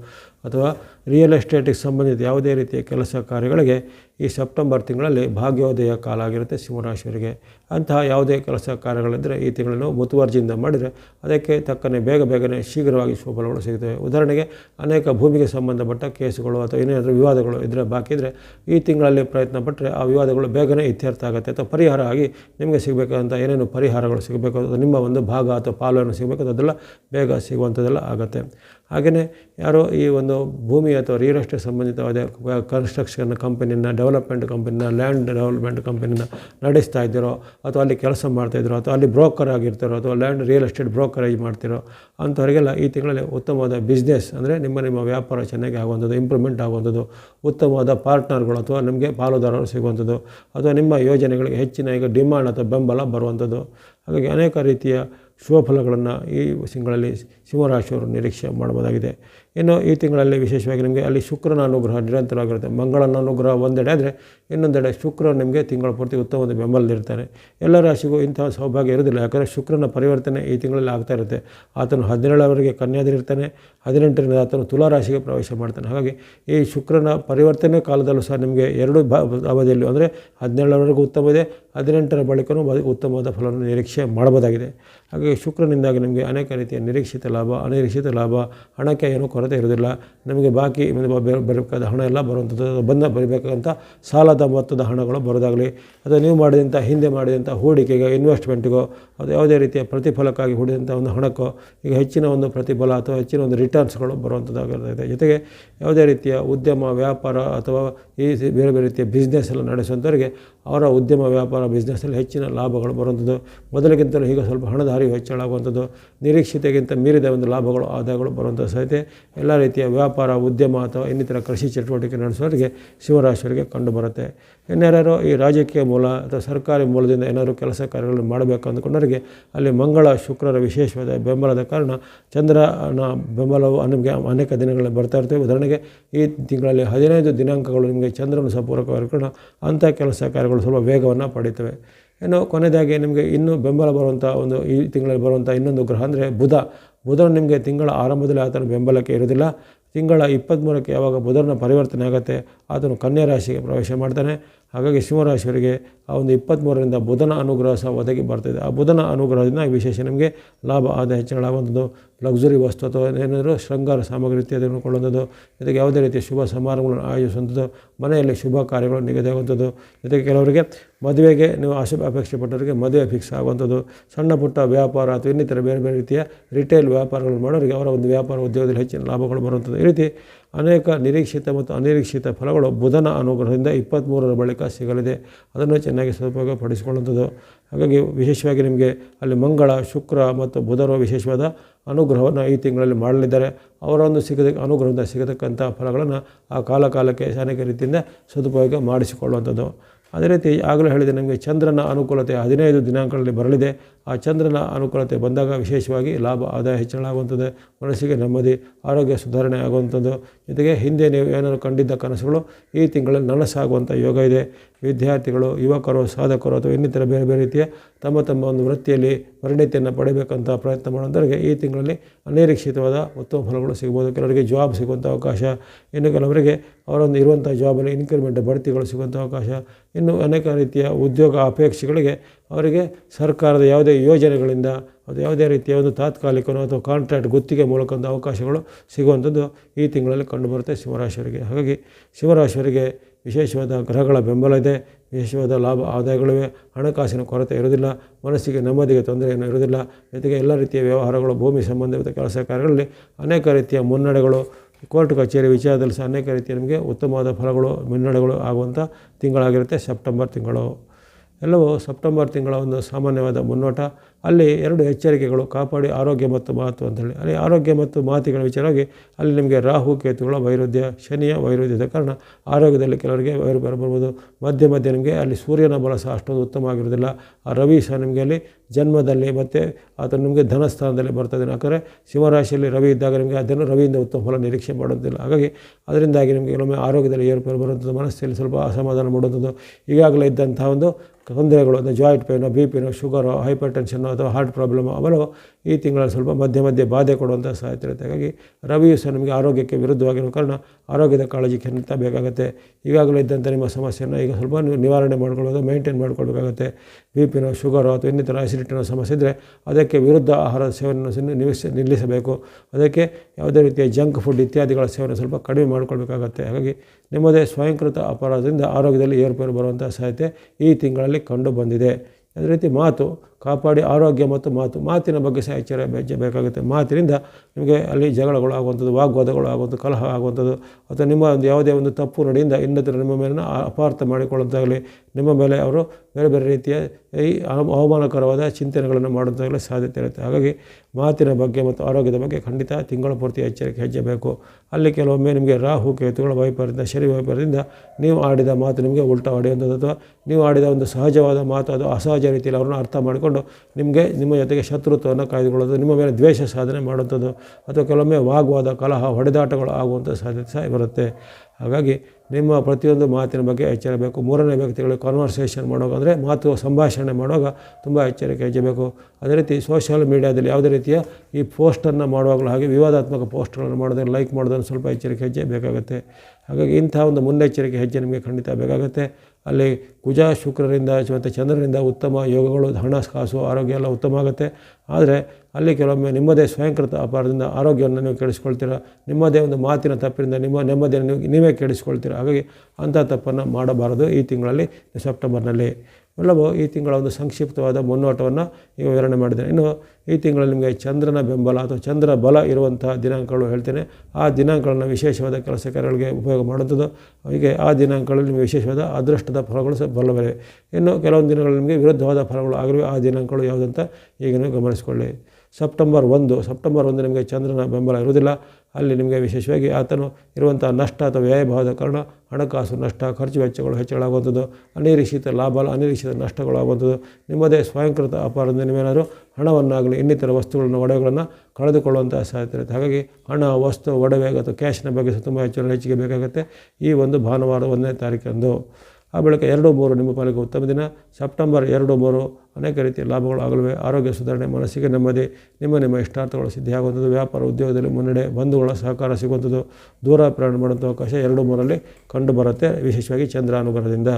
ಅಥವಾ ರಿಯಲ್ ಎಸ್ಟೇಟಿಗೆ ಸಂಬಂಧಿತ ಯಾವುದೇ ರೀತಿಯ ಕೆಲಸ ಕಾರ್ಯಗಳಿಗೆ ಈ ಸೆಪ್ಟೆಂಬರ್ ತಿಂಗಳಲ್ಲಿ ಭಾಗ್ಯೋದಯ ಕಾಲ ಆಗಿರುತ್ತೆ ಶಿವರಾಶಿಯವರಿಗೆ ಅಂತಹ ಯಾವುದೇ ಕೆಲಸ ಕಾರ್ಯಗಳಿದ್ದರೆ ಈ ತಿಂಗಳನ್ನು ಮುತುವರ್ಜಿಯಿಂದ ಮಾಡಿದರೆ ಅದಕ್ಕೆ ತಕ್ಕನೆ ಬೇಗ ಬೇಗನೆ ಶೀಘ್ರವಾಗಿ ಶುಭಫಲಗಳು ಸಿಗುತ್ತವೆ ಉದಾಹರಣೆಗೆ ಅನೇಕ ಭೂಮಿಗೆ ಸಂಬಂಧಪಟ್ಟ ಕೇಸುಗಳು ಅಥವಾ ಏನೇನಾದರೂ ವಿವಾದಗಳು ಇದ್ದರೆ ಬಾಕಿ ಇದ್ದರೆ ಈ ತಿಂಗಳಲ್ಲಿ ಪ್ರಯತ್ನ ಪಟ್ಟರೆ ಆ ವಿವಾದಗಳು ಬೇಗನೆ ಇತ್ಯರ್ಥ ಆಗುತ್ತೆ. ಅಥವಾ ಪರಿಹಾರ ಆಗಿ ನಿಮಗೆ ಸಿಗಬೇಕಾದಂಥ ಏನೇನು ಪರಿಹಾರಗಳು ಸಿಗಬೇಕು. ಅಥವಾ ನಿಮ್ಮ ಒಂದು ಭಾಗ ಅಥವಾ ಪಾಲನ್ನು ಸಿಗಬೇಕು ಅದೆಲ್ಲ ಬೇಗ ಸಿಗುವಂಥದ್ದೆಲ್ಲ ಆಗುತ್ತೆ. ಹಾಗೆಯೇ ಯಾರೋ ಈ ಒಂದು ಭೂಮಿ ಅಥವಾ ರಿಯಲ್ ಎಸ್ಟೇಟ್ ಸಂಬಂಧಿತವಾದ ಕನ್ಸ್ಟ್ರಕ್ಷನ್ ಕಂಪನಿನ ಡೆವಲಪ್ಮೆಂಟ್ ಕಂಪನಿನ ಲ್ಯಾಂಡ್ ಡೆವಲಪ್ಮೆಂಟ್ ಕಂಪನಿನ ನಡೆಸ್ತಾ ಇದ್ದೀರೋ, ಅಥವಾ ಅಲ್ಲಿ ಕೆಲಸ ಮಾಡ್ತಾಯಿದ್ದೀರೋ ಅಥವಾ ಅಲ್ಲಿ ಬ್ರೋಕರ್ ಆಗಿರ್ತಾರೋ, ಅಥವಾ ಲ್ಯಾಂಡ್ ರಿಯಲ್ ಎಸ್ಟೇಟ್ ಬ್ರೋಕರೇಜ್ ಮಾಡ್ತಿರೋ, ಅಂಥವರಿಗೆಲ್ಲ ಈ ತಿಂಗಳಲ್ಲಿ ಉತ್ತಮವಾದ ಬಿಸ್ನೆಸ್ ಅಂದರೆ ನಿಮ್ಮ ನಿಮ್ಮ ವ್ಯಾಪಾರ ಚೆನ್ನಾಗಿ ಆಗುವಂಥದ್ದು ಇಂಪ್ರೂವ್ಮೆಂಟ್ ಆಗುವಂಥದ್ದು, ಉತ್ತಮವಾದ ಪಾರ್ಟ್ನರ್ಗಳು ಅಥವಾ ನಿಮಗೆ ಪಾಲುದಾರರು ಸಿಗುವಂಥದ್ದು, ಅಥವಾ ನಿಮ್ಮ ಯೋಜನೆಗಳಿಗೆ ಹೆಚ್ಚಿನ ಈಗ ಡಿಮ್ಯಾಂಡ್ ಅಥವಾ ಬೆಂಬಲ ಬರುವಂಥದ್ದು. ಹಾಗಾಗಿ ಅನೇಕ ರೀತಿಯ ಶುಭ ಫಲಗಳನ್ನು ಈ ತಿಂಗಳಲ್ಲಿ ಶಿವರಾಶಿಯವರು ನಿರೀಕ್ಷೆ ಮಾಡಬಹುದಾಗಿದೆ ಇನ್ನು ಈ ತಿಂಗಳಲ್ಲಿ ವಿಶೇಷವಾಗಿ ನಿಮಗೆ ಅಲ್ಲಿ ಶುಕ್ರನ ಅನುಗ್ರಹ ನಿರಂತರವಾಗಿರುತ್ತೆ. ಮಂಗಳನ ಅನುಗ್ರಹ ಒಂದೆಡೆ ಆದರೆ ಇನ್ನೊಂದೆಡೆ ಶುಕ್ರ ನಿಮಗೆ ತಿಂಗಳ ಪೂರ್ತಿ ಉತ್ತಮವಾದ ಬೆಂಬಲದಿರ್ತಾರೆ ಎಲ್ಲ ರಾಶಿಗೂ ಇಂತಹ ಸೌಭಾಗ್ಯ ಇರೋದಿಲ್ಲ ಯಾಕಂದರೆ ಶುಕ್ರನ ಪರಿವರ್ತನೆ ಈ ತಿಂಗಳಲ್ಲಿ ಆಗ್ತಾ ಇರುತ್ತೆ. ಆತನು ಹದಿನೇಳರವರೆಗೆ ಕನ್ಯಾದಿರ್ತಾನೆ ಹದಿನೆಂಟರಿಂದ ಆತನು ತುಲಾ ರಾಶಿಗೆ ಪ್ರವೇಶ ಮಾಡ್ತಾನೆ. ಹಾಗಾಗಿ ಈ ಶುಕ್ರನ ಪರಿವರ್ತನೆ ಕಾಲದಲ್ಲೂ ಸಹ ನಿಮಗೆ ಎರಡು ಬ ಅವಧಿಯಲ್ಲಿ ಅಂದರೆ ಹದಿನೇಳರವರೆಗೂ ಉತ್ತಮ ಇದೆ. ಹದಿನೆಂಟರ ಬಳಿಕನೂ ಉತ್ತಮವಾದ ಫಲವನ್ನು ನಿರೀಕ್ಷೆ ಮಾಡಬಹುದಾಗಿದೆ ಹಾಗಾಗಿ ಶುಕ್ರನಿಂದಾಗಿ ನಿಮಗೆ ಅನೇಕ ರೀತಿಯ ನಿರೀಕ್ಷಿತ ಲಾಭ ಅನಿರೀಕ್ಷಿತ ಲಾಭ ಹಣಕ್ಕೆ ಏನೂ ಕೊರತೆ ಇರೋದಿಲ್ಲ ನಮಗೆ ಬಾಕಿ ಬರಬೇಕಾದ ಹಣ ಎಲ್ಲ ಬರುವಂಥದ್ದು. ಬಂದ ಬರಬೇಕಾದಂಥ ಸಾಲದ ಮೊತ್ತದ ಹಣಗಳು ಬರೋದಾಗಲಿ ಅಥವಾ ನೀವು ಮಾಡಿದಂಥ, ಹಿಂದೆ ಮಾಡಿದಂಥ ಹೂಡಿಕೆಗೋ ಇನ್ವೆಸ್ಟ್ಮೆಂಟ್ಗೋ ಅದು ಯಾವುದೇ ರೀತಿಯ ಪ್ರತಿಫಲಕ್ಕಾಗಿ ಹೂಡಿದಂಥ ಒಂದು ಹಣಕ್ಕೋ, ಈಗ ಹೆಚ್ಚಿನ ಒಂದು ಪ್ರತಿಫಲ ಅಥವಾ ಹೆಚ್ಚಿನ ಒಂದು ರಿಟರ್ನ್ಸ್ಗಳು ಬರುವಂಥದ್ದಾಗಿರ್ತದೆ. ಜೊತೆಗೆ ಯಾವುದೇ ರೀತಿಯ ಉದ್ಯಮ, ವ್ಯಾಪಾರ ಅಥವಾ ಈ ಬೇರೆ ಬೇರೆ ರೀತಿಯ ಬಿಸ್ನೆಸ್ ಎಲ್ಲ ನಡೆಸುವಂಥವರಿಗೆ ಅವರ ಉದ್ಯಮ, ವ್ಯಾಪಾರ ಬಿಸ್ನೆಸ್ಸಲ್ಲಿ ಹೆಚ್ಚಿನ ಲಾಭಗಳು ಬರುವಂಥದ್ದು. ಮೊದಲಿಗಿಂತಲೂ ಈಗ ಸ್ವಲ್ಪ ಹಣದ ಹರಿವು ಹೆಚ್ಚಳಾಗುವಂಥದ್ದು. ನಿರೀಕ್ಷಿತೆಗಿಂತ ಮೀರಿದ ಒಂದು ಲಾಭಗಳು, ಆದಾಯಗಳು ಬರುವಂಥ ಸಹಿತ ಎಲ್ಲ ರೀತಿಯ ವ್ಯಾಪಾರ ಉದ್ಯಮ ಅಥವಾ ಇನ್ನಿತರ ಕೃಷಿ ಚಟುವಟಿಕೆ ನಡೆಸೋರಿಗೆ ಶಿವರಾಶಿಯವರಿಗೆ ಕಂಡುಬರುತ್ತೆ. ಇನ್ಯಾರ್ಯಾರೋ ಈ ರಾಜಕೀಯ ಮೂಲ ಅಥವಾ ಸರ್ಕಾರಿ ಮೂಲದಿಂದ ಏನಾದರೂ ಕೆಲಸ ಕಾರ್ಯಗಳನ್ನು ಮಾಡಬೇಕು ಅಂದ್ಕೊಂಡವರಿಗೆ ಅಲ್ಲಿ ಮಂಗಳ, ಶುಕ್ರರ ವಿಶೇಷವಾದ ಬೆಂಬಲದ ಕಾರಣ ಚಂದ್ರನ ಬೆಂಬಲವು ನಿಮಗೆ ಅನೇಕ ದಿನಗಳಲ್ಲಿ ಬರ್ತಾ ಇರ್ತವೆ ಉದಾಹರಣೆಗೆ ಈ ತಿಂಗಳಲ್ಲಿ ಹದಿನೈದು ದಿನಾಂಕಗಳು ನಿಮಗೆ ಚಂದ್ರನ ಸಹ ಪೂರಕವಾಗಿರೋ ಕಾರಣ ಅಂಥ ಕೆಲಸ ಕಾರ್ಯಗಳು ಸ್ವಲ್ಪ ವೇಗವನ್ನು ಪಡೀತವೆ. ಇನ್ನು ಕೊನೆಯದಾಗಿ ನಿಮಗೆ ಇನ್ನೂ ಬೆಂಬಲ ಬರುವಂಥ ಒಂದು ಈ ತಿಂಗಳಲ್ಲಿ ಬರುವಂಥ ಇನ್ನೊಂದು ಗ್ರಹ ಅಂದರೆ ಬುಧ. ಬುಧನು ನಿಮಗೆ ತಿಂಗಳ ಆರಂಭದಲ್ಲಿ ಆತನ ಬೆಂಬಲಕ್ಕೆ ಇರೋದಿಲ್ಲ ತಿಂಗಳ ಇಪ್ಪತ್ತ್ಮೂರಕ್ಕೆ ಯಾವಾಗ ಬುಧನ ಪರಿವರ್ತನೆ ಆಗುತ್ತೆ ಆತನು ಕನ್ಯಾ ರಾಶಿಗೆ ಪ್ರವೇಶ ಮಾಡ್ತಾನೆ. ಹಾಗಾಗಿ ಸಿಂಹರಾಶಿಯವರಿಗೆ ಆ ಒಂದು ಇಪ್ಪತ್ತ್ಮೂರರಿಂದ ಬುಧನ ಅನುಗ್ರಹ ಸಹ ಒದಗಿ ಬರ್ತಾಯಿದೆ ಆ ಬುಧನ ಅನುಗ್ರಹದಿಂದ ವಿಶೇಷ ನಿಮಗೆ ಲಾಭ ಆದ ಹೆಚ್ಚಳ ಒಂದು ಲಕ್ಸುರಿ ವಸ್ತು ಅಥವಾ ಏನಾದರೂ ಶೃಂಗಾರ ಸಾಮಗ್ರಿ ಇತ್ಯಾದಿಗಳನ್ನು ಕೊಳ್ಳುವಂಥದ್ದು ಜೊತೆಗೆ ಯಾವುದೇ ರೀತಿಯ ಶುಭ ಸಮಾರಂಭಗಳನ್ನು ಆಯೋಜಿಸುವಂಥದ್ದು. ಮನೆಯಲ್ಲಿ ಶುಭ ಕಾರ್ಯಗಳು ನಿಗದಿಯಾಗುವಂಥದ್ದು. ಜೊತೆಗೆ ಕೆಲವರಿಗೆ ಮದುವೆಗೆ ನೀವು ಆಶೆ ಅಪೇಕ್ಷೆ ಪಟ್ಟವರಿಗೆ ಮದುವೆ ಫಿಕ್ಸ್ ಆಗುವಂಥದ್ದು. ಸಣ್ಣ ಪುಟ್ಟ ವ್ಯಾಪಾರ ಅಥವಾ ಇನ್ನಿತರ ಬೇರೆ ಬೇರೆ ರೀತಿಯ ರಿಟೇಲ್ ವ್ಯಾಪಾರಗಳು ಮಾಡೋರಿಗೆ ಅವರ ಒಂದು ವ್ಯಾಪಾರ ಉದ್ಯೋಗದಲ್ಲಿ ಹೆಚ್ಚಿನ ಲಾಭಗಳು ಬರುವಂಥದ್ದು. ಈ ರೀತಿ ಅನೇಕ ನಿರೀಕ್ಷಿತ ಮತ್ತು ಅನಿರೀಕ್ಷಿತ ಫಲಗಳು ಬುಧನ ಅನುಗ್ರಹದಿಂದ ಇಪ್ಪತ್ತ್ಮೂರರ ಬಳಿಕ ಸಿಗಲಿದೆ. ಅದನ್ನು ಚೆನ್ನಾಗಿ ಸದುಪಯೋಗ ಪಡಿಸಿಕೊಳ್ಳುವಂಥದ್ದು ಹಾಗಾಗಿ ವಿಶೇಷವಾಗಿ ನಿಮಗೆ ಅಲ್ಲಿ ಮಂಗಳ, ಶುಕ್ರ ಮತ್ತು ಬುಧರ ವಿಶೇಷವಾದ ಅನುಗ್ರಹವನ್ನು ಈ ತಿಂಗಳಲ್ಲಿ ಮಾಡಲಿದ್ದಾರೆ. ಅವರ ಒಂದು ಸಿಗದ, ಅನುಗ್ರಹದಿಂದ ಸಿಗತಕ್ಕಂಥ ಫಲಗಳನ್ನು ಆ ಕಾಲ ಕಾಲಕ್ಕೆ ಅನೇಕ ರೀತಿಯಿಂದ ಸದುಪಯೋಗ ಮಾಡಿಸಿಕೊಳ್ಳುವಂಥದ್ದು. ಅದೇ ರೀತಿ ಆಗಲೇ ಹೇಳಿದೆ, ನಮಗೆ ಚಂದ್ರನ ಅನುಕೂಲತೆ ಹದಿನೈದು ದಿನಾಂಕಗಳಲ್ಲಿ ಬರಲಿದೆ. ಆ ಚಂದ್ರನ ಅನುಕೂಲತೆ ಬಂದಾಗ ವಿಶೇಷವಾಗಿ ಲಾಭ, ಆದಾಯ ಹೆಚ್ಚಳ ಆಗುವಂಥದ್ದು ಮನಸ್ಸಿಗೆ ನೆಮ್ಮದಿ, ಆರೋಗ್ಯ ಸುಧಾರಣೆ ಆಗುವಂಥದ್ದು. ಜೊತೆಗೆ ಹಿಂದೆ ನೀವು ಏನಾದರೂ ಕಂಡಿದ್ದ ಕನಸುಗಳು, ಈ ತಿಂಗಳಲ್ಲಿ ನನಸಾಗುವಂಥ ಯೋಗ ಇದೆ. ವಿದ್ಯಾರ್ಥಿಗಳು, ಯುವಕರು, ಸಾಧಕರು ಅಥವಾ ಇನ್ನಿತರ ಬೇರೆ ಬೇರೆ ರೀತಿಯ ತಮ್ಮ ತಮ್ಮ ಒಂದು ವೃತ್ತಿಯಲ್ಲಿ ಪರಿಣಿತಿಯನ್ನು ಪಡಿಬೇಕಂತ ಪ್ರಯತ್ನ ಮಾಡುವಂಥವ್ರಿಗೆ ಈ ತಿಂಗಳಲ್ಲಿ ಅನಿರೀಕ್ಷಿತವಾದ ಉತ್ತಮ ಫಲಗಳು ಸಿಗ್ಬೋದು. ಕೆಲವರಿಗೆ ಜಾಬ್ ಸಿಗುವಂಥ ಅವಕಾಶ, ಇನ್ನು ಕೆಲವರಿಗೆ ಅವರೊಂದು ಇರುವಂಥ ಜಾಬಲ್ಲಿ ಇನ್ಕ್ರಿಮೆಂಟ್ ಬಡ್ತಿಗಳು ಸಿಗುವಂಥ ಅವಕಾಶ. ಇನ್ನು ಅನೇಕ ರೀತಿಯ ಉದ್ಯೋಗ ಅಪೇಕ್ಷೆಗಳಿಗೆ ಅವರಿಗೆ ಸರ್ಕಾರದ ಯಾವುದೇ ಯೋಜನೆಗಳಿಂದ ಅದು ಯಾವುದೇ ರೀತಿಯ ಒಂದು ತಾತ್ಕಾಲಿಕನೋ ಅಥವಾ ಕಾಂಟ್ರಾಕ್ಟ್ ಗುತ್ತಿಗೆ ಮೂಲಕ ಒಂದು ಅವಕಾಶಗಳು ಸಿಗುವಂಥದ್ದು ಈ ತಿಂಗಳಲ್ಲಿ ಕಂಡುಬರುತ್ತೆ ಸಿಂಹರಾಶಿಯವರಿಗೆ ಹಾಗಾಗಿ ಸಿಂಹರಾಶಿಯವರಿಗೆ ವಿಶೇಷವಾದ ಗ್ರಹಗಳ ಬೆಂಬಲ ಇದೆ, ವಿಶೇಷವಾದ ಲಾಭ ಆದಾಯಗಳಿವೆ, ಹಣಕಾಸಿನ ಕೊರತೆ ಇರೋದಿಲ್ಲ ಮನಸ್ಸಿಗೆ ನೆಮ್ಮದಿಗೆ ತೊಂದರೆ ಏನೂ ಇರೋದಿಲ್ಲ ಜೊತೆಗೆ ಎಲ್ಲ ರೀತಿಯ ವ್ಯವಹಾರಗಳು, ಭೂಮಿ ಸಂಬಂಧಿತ ಕೆಲಸ ಕಾರ್ಯಗಳಲ್ಲಿ ಅನೇಕ ರೀತಿಯ ಮುನ್ನಡೆಗಳು, ಕೋರ್ಟ್ ಕಚೇರಿ ವಿಚಾರದಲ್ಲಿ ಸಹ ಅನೇಕ ರೀತಿಯ ನಿಮಗೆ ಉತ್ತಮವಾದ ಫಲಗಳು, ಮುನ್ನಡೆಗಳು ಆಗುವಂಥ ತಿಂಗಳಾಗಿರುತ್ತೆ, ಸೆಪ್ಟೆಂಬರ್ ತಿಂಗಳು. ಎಲ್ಲವೂ ಸೆಪ್ಟೆಂಬರ್ ತಿಂಗಳ ಒಂದು ಸಾಮಾನ್ಯವಾದ ಮುನ್ನೋಟ. ಅಲ್ಲಿ ಎರಡು ಎಚ್ಚರಿಕೆಗಳು, ಕಾಪಾಡಿ ಆರೋಗ್ಯ ಮತ್ತು ಮಹತ್ವ ಅಂತೇಳಿ ಅಲ್ಲಿ ಆರೋಗ್ಯ ಮತ್ತು ಮಾತಿಗಳ ವಿಚಾರವಾಗಿ ಅಲ್ಲಿ ನಿಮಗೆ ರಾಹು, ಕೇತುಗಳ ವೈರುಧ್ಯ, ಶನಿಯ ವೈರುಧ್ಯದ ಕಾರಣ ಆರೋಗ್ಯದಲ್ಲಿ ಕೆಲವರಿಗೆ ವೈರು ಬರಬಹುದು ಮಧ್ಯ ಮಧ್ಯೆ ನಿಮಗೆ ಅಲ್ಲಿ ಸೂರ್ಯನ ಬಲ ಸಹ ಅಷ್ಟೊಂದು ಉತ್ತಮವಾಗಿರೋದಿಲ್ಲ ಆ ರವಿ ಸಹ ನಿಮಗೆ ಅಲ್ಲಿ ಜನ್ಮದಲ್ಲಿ ಮತ್ತು ಆತ ನಿಮಗೆ ಧನಸ್ಥಾನದಲ್ಲಿ ಬರ್ತದೆ. ಯಾಕಂದರೆ ಶಿವರಾಶಿಯಲ್ಲಿ ರವಿ ಇದ್ದಾಗ ನಿಮಗೆ ಅದನ್ನು ರವಿಯಿಂದ ಉತ್ತಮ ಫಲ ನಿರೀಕ್ಷೆ ಮಾಡೋದಿಲ್ಲ ಹಾಗಾಗಿ ಅದರಿಂದಾಗಿ ನಿಮಗೆ ಕೆಲವೊಮ್ಮೆ ಆರೋಗ್ಯದಲ್ಲಿ ಏರುಪೇರು ಬರುವಂಥದ್ದು, ಮನಸ್ಸಲ್ಲಿ ಸ್ವಲ್ಪ ಅಸಮಾಧಾನ ಮಾಡುವಂಥದ್ದು. ಈಗಾಗಲೇ ಇದ್ದಂಥ ಒಂದು ತೊಂದರೆಗಳು, ಅಂದರೆ ಜಾಯಿಂಟ್ ಪೇನು ಬಿ ಪಿನೋ ಶುಗರು ಹೈಪರ್ ಟೆನ್ಷನ್ನು ಅಥವಾ ಹಾರ್ಟ್ ಪ್ರಾಬ್ಲಮ್ ಅವರು ಈ ತಿಂಗಳಲ್ಲಿ ಸ್ವಲ್ಪ ಮಧ್ಯೆ ಮಧ್ಯೆ ಬಾಧೆ ಕೊಡುವಂಥ ಸಾಧ್ಯತೆ ಇರುತ್ತೆ. ಹಾಗಾಗಿ ರವಿಯು ಸಹ ನಮಗೆ ಆರೋಗ್ಯಕ್ಕೆ ವಿರುದ್ಧವಾಗಿರೋ ಕಾರಣ ಆರೋಗ್ಯದ ಕಾಳಜಿ ಖಂಡಿತ ಬೇಕಾಗುತ್ತೆ. ಈಗಾಗಲೇ ಇದ್ದಂಥ ನಿಮ್ಮ ಸಮಸ್ಯೆಯನ್ನು ಈಗ ಸ್ವಲ್ಪ ನೀವು ನಿವಾರಣೆ ಮಾಡ್ಕೊಳ್ಳೋದು ಮೇಂಟೈನ್ ಮಾಡ್ಕೊಳ್ಬೇಕಾಗುತ್ತೆ. ಬಿ ಪಿನೋ ಶುಗರು ಅಥವಾ ಇನ್ನಿತರ ಆಸಿಡಿಟಿನ ಸಮಸ್ಯೆ ಇದ್ದರೆ ಅದಕ್ಕೆ ವಿರುದ್ಧ ಆಹಾರದ ಸೇವನೆಯನ್ನು ನಿಲ್ಲಿಸ ನಿಲ್ಲಿಸಬೇಕು. ಅದಕ್ಕೆ ಯಾವುದೇ ರೀತಿಯ ಜಂಕ್ ಫುಡ್ ಇತ್ಯಾದಿಗಳ ಸೇವನೆ ಸ್ವಲ್ಪ ಕಡಿಮೆ ಮಾಡಿಕೊಳ್ಬೇಕಾಗತ್ತೆ. ಹಾಗಾಗಿ ನಿಮ್ಮದೇ ಸ್ವಯಂಕೃತ ಅಪರಾಧದಿಂದ ಆರೋಗ್ಯದಲ್ಲಿ ಏರುಪೇರು ಬರುವಂಥ ಸಾಧ್ಯತೆ ಈ ತಿಂಗಳಲ್ಲಿ ಕಂಡು ಬಂದಿದೆ. ಅದೇ ರೀತಿ ಮಾತು ಕಾಪಾಡಿ ಆರೋಗ್ಯ ಮತ್ತು ಮಾತು, ಮಾತಿನ ಬಗ್ಗೆ ಸಹ ಎಚ್ಚರ ಬೇಕಾಗುತ್ತೆ. ಮಾತಿನಿಂದ ನಿಮಗೆ ಅಲ್ಲಿ ಜಗಳಗಳು ಆಗುವಂಥದ್ದು, ವಾಗ್ವಾದಗಳು ಆಗುವಂಥದ್ದು, ಕಲಹ ಆಗುವಂಥದ್ದು, ಅಥವಾ ನಿಮ್ಮ ಒಂದು ಯಾವುದೇ ಒಂದು ತಪ್ಪು ನಡೆಯಿಂದ ಇನ್ನಿತರ ನಿಮ್ಮ ಮೇಲಿನ ಅಪಾರ್ಥ ಮಾಡಿಕೊಳ್ಳೋದಾಗಲಿ ನಿಮ್ಮ ಮೇಲೆ ಅವರು ಬೇರೆ ಬೇರೆ ರೀತಿಯ ಈ ಅವಮಾನಕರವಾದ ಚಿಂತನೆಗಳನ್ನು ಮಾಡೋದಾಗಲಿ ಸಾಧ್ಯತೆ ಇರುತ್ತೆ. ಹಾಗಾಗಿ ಮಾತಿನ ಬಗ್ಗೆ ಮತ್ತು ಆರೋಗ್ಯದ ಬಗ್ಗೆ ಖಂಡಿತ ತಿಂಗಳ ಪೂರ್ತಿ ಎಚ್ಚರಿಕೆ ಹೆಜ್ಜೆ ಬೇಕು ಅಲ್ಲಿ ಕೆಲವೊಮ್ಮೆ ನಿಮಗೆ ರಾಹು, ಕೇತುಗಳ ವೈಪರ್ಯದಿಂದ ಶರಿ ವೈಪರ್ಯದಿಂದ ನೀವು ಆಡಿದ ಮಾತು ನಿಮಗೆ ಉಲ್ಟಾ ಹೊಡೆಯುವಂಥದ್ದು, ಅಥವಾ ನೀವು ಆಡಿದ ಒಂದು ಸಹಜವಾದ ಮಾತು, ಅದು ಅಸಹಜ ರೀತಿಯಲ್ಲಿ ಅವ್ರನ್ನ ಅರ್ಥ ಮಾಡಿಕೊಂಡು ನಿಮಗೆ, ನಿಮ್ಮ ಜೊತೆಗೆ ಶತ್ರುತ್ವವನ್ನು ಕಾಯ್ದುಕೊಳ್ಳೋದು ನಿಮ್ಮ ಮೇಲೆ ದ್ವೇಷ ಸಾಧನೆ ಮಾಡುವಂಥದ್ದು ಅಥವಾ ಕೆಲವೊಮ್ಮೆ ವಾಗ್ವಾದ, ಕಲಹ, ಹೊಡೆದಾಟಗಳು ಆಗುವಂಥ ಸಾಧ್ಯತೆ ಸಹ ಬರುತ್ತೆ. ಹಾಗಾಗಿ ನಿಮ್ಮ ಪ್ರತಿಯೊಂದು ಮಾತಿನ ಬಗ್ಗೆ ಎಚ್ಚರಬೇಕು. ಮೂರನೇ ವ್ಯಕ್ತಿಗಳು ಕಾನ್ವರ್ಸೇಷನ್ ಮಾಡುವಾಗ, ಅಂದರೆ ಮಾತು ಸಂಭಾಷಣೆ ಮಾಡುವಾಗ ತುಂಬ ಎಚ್ಚರಿಕೆ ಹೆಚ್ಚಬೇಕು ಅದೇ ರೀತಿ ಸೋಷಿಯಲ್ ಮೀಡಿಯಾದಲ್ಲಿ ಯಾವುದೇ ರೀತಿಯ ಈ ಪೋಸ್ಟನ್ನು ಮಾಡುವಾಗಲೂ ಹಾಗೆ ವಿವಾದಾತ್ಮಕ ಪೋಸ್ಟ್ಗಳನ್ನು ಮಾಡೋದನ್ನು ಲೈಕ್ ಮಾಡೋದನ್ನು ಸ್ವಲ್ಪ ಎಚ್ಚರಿಕೆ ಹೆಜ್ಜೆ ಬೇಕಾಗುತ್ತೆ ಹಾಗಾಗಿ ಇಂಥ ಒಂದು ಮುನ್ನೆಚ್ಚರಿಕೆ ಹೆಜ್ಜೆ ನಿಮಗೆ ಖಂಡಿತ ಬೇಕಾಗುತ್ತೆ. ಅಲ್ಲಿ ಕುಜ ಶುಕ್ರರಿಂದ ಮತ್ತು ಚಂದ್ರನಿಂದ ಉತ್ತಮ ಯೋಗಗಳು, ಹಣ, ಕಾಸು, ಆರೋಗ್ಯ ಎಲ್ಲ ಉತ್ತಮ ಆಗುತ್ತೆ. ಆದರೆ ಅಲ್ಲಿ ಕೆಲವೊಮ್ಮೆ ನಿಮ್ಮದೇ ಸ್ವಯಂಕೃತ ಅಪಾರದಿಂದ ಆರೋಗ್ಯವನ್ನು ನೀವು ಕೆಡಿಸ್ಕೊಳ್ತೀರ? ನಿಮ್ಮದೇ ಒಂದು ಮಾತಿನ ತಪ್ಪಿನಿಂದ ನಿಮ್ಮ ನೆಮ್ಮದಿಯನ್ನು ನೀವು ನೀವೇ ಕೆಡಿಸ್ಕೊಳ್ತೀರ? ಹಾಗಾಗಿ ಅಂಥ ತಪ್ಪನ್ನು ಮಾಡಬಾರದು ಈ ತಿಂಗಳಲ್ಲಿ ಸೆಪ್ಟೆಂಬರ್ನಲ್ಲಿ. ಎಲ್ಲವೂ ಈ ತಿಂಗಳ ಒಂದು ಸಂಕ್ಷಿಪ್ತವಾದ ಮುನ್ನೋಟವನ್ನು ವಿವರಣೆ ಮಾಡಿದ್ದೇನೆ. ಇನ್ನು ಈ ತಿಂಗಳಲ್ಲಿ ನಿಮಗೆ ಚಂದ್ರನ ಬೆಂಬಲ ಅಥವಾ ಚಂದ್ರ ಬಲ ಇರುವಂಥ ದಿನಾಂಕಗಳು ಹೇಳ್ತೇನೆ. ಆ ದಿನಾಂಕಗಳನ್ನು ವಿಶೇಷವಾದ ಕೆಲಸ ಕಾರ್ಯಗಳಿಗೆ ಉಪಯೋಗ ಮಾಡುವಂಥದ್ದು. ಹೀಗೆ ಆ ದಿನಾಂಕಗಳಲ್ಲಿ ನಿಮಗೆ ವಿಶೇಷವಾದ ಅದೃಷ್ಟದ ಫಲಗಳು ಸಹ ಬಲ್ಲವಿವೆ ಇನ್ನು ಕೆಲವೊಂದು ದಿನಗಳಲ್ಲಿ ನಿಮಗೆ ವಿರುದ್ಧವಾದ ಫಲಗಳು ಆಗಿರುವ. ಆ ದಿನಾಂಕಗಳು ಯಾವುದಂತ ಈಗ ನೀವು ಗಮನಿಸಿಕೊಳ್ಳಿ. ಸೆಪ್ಟೆಂಬರ್ ಒಂದು. ಸೆಪ್ಟೆಂಬರ್ ಒಂದು ನಿಮಗೆ ಚಂದ್ರನ ಬೆಂಬಲ ಇರುವುದಿಲ್ಲ. ಅಲ್ಲಿ ನಿಮಗೆ ವಿಶೇಷವಾಗಿ ಆತನು ಇರುವಂಥ ನಷ್ಟ ಅಥವಾ ವ್ಯಯಭಾವದ ಕಾರಣ ಹಣಕಾಸು ನಷ್ಟ, ಖರ್ಚು ವೆಚ್ಚಗಳು ಹೆಚ್ಚಳಾಗುವಂಥದ್ದು ಅನಿರೀಕ್ಷಿತ ಲಾಭ, ಅನಿರೀಕ್ಷಿತ ನಷ್ಟಗಳಾಗುವಂಥದ್ದು, ನಿಮ್ಮದೇ ಸ್ವಯಂಕೃತ ಅಪಾರದಿಂದ ನೀವೇನಾದರೂ ಹಣವನ್ನಾಗಲಿ ಇನ್ನಿತರ ವಸ್ತುಗಳನ್ನು, ಒಡವೆಗಳನ್ನು ಕಳೆದುಕೊಳ್ಳುವಂಥ ಸಾಧ್ಯತೆ ಇರುತ್ತೆ. ಹಾಗಾಗಿ ಹಣ, ವಸ್ತು, ಒಡವೆ ಅಥವಾ ಕ್ಯಾಶ್ನ ಬಗ್ಗೆ ತುಂಬ ಹೆಚ್ಚು ಹೆಚ್ಚಿಗೆ ಬೇಕಾಗುತ್ತೆ ಈ ಒಂದು ಭಾನುವಾರ ಒಂದನೇ ತಾರೀಕಂದು ಆ ಬಳಿಕ ಎರಡು ಮೂರು ನಿಮ್ಮ ಪಾಲಿಗೆ ಉತ್ತಮ ದಿನ. ಸೆಪ್ಟೆಂಬರ್ ಎರಡು ಮೂರು ಅನೇಕ ರೀತಿಯ ಲಾಭಗಳು ಆಗಲಿವೆ ಆರೋಗ್ಯ ಸುಧಾರಣೆ ಮನಸ್ಸಿಗೆ ನೆಮ್ಮದಿ, ನಿಮ್ಮ ನಿಮ್ಮ ಇಷ್ಟಾರ್ಥಗಳು ಸಿದ್ಧಿಯಾಗುವಂಥದ್ದು. ವ್ಯಾಪಾರ ಉದ್ಯೋಗದಲ್ಲಿ ಮುನ್ನಡೆ, ಬಂಧುಗಳ ಸಹಕಾರ ಸಿಗುವಂಥದ್ದು. ದೂರ ಪ್ರಯಾಣ ಮಾಡುವಂಥ ಅವಕಾಶ ಎರಡು ಮೂರಲ್ಲಿ ಕಂಡುಬರುತ್ತೆ ವಿಶೇಷವಾಗಿ ಚಂದ್ರ ಅನುಗ್ರಹದಿಂದ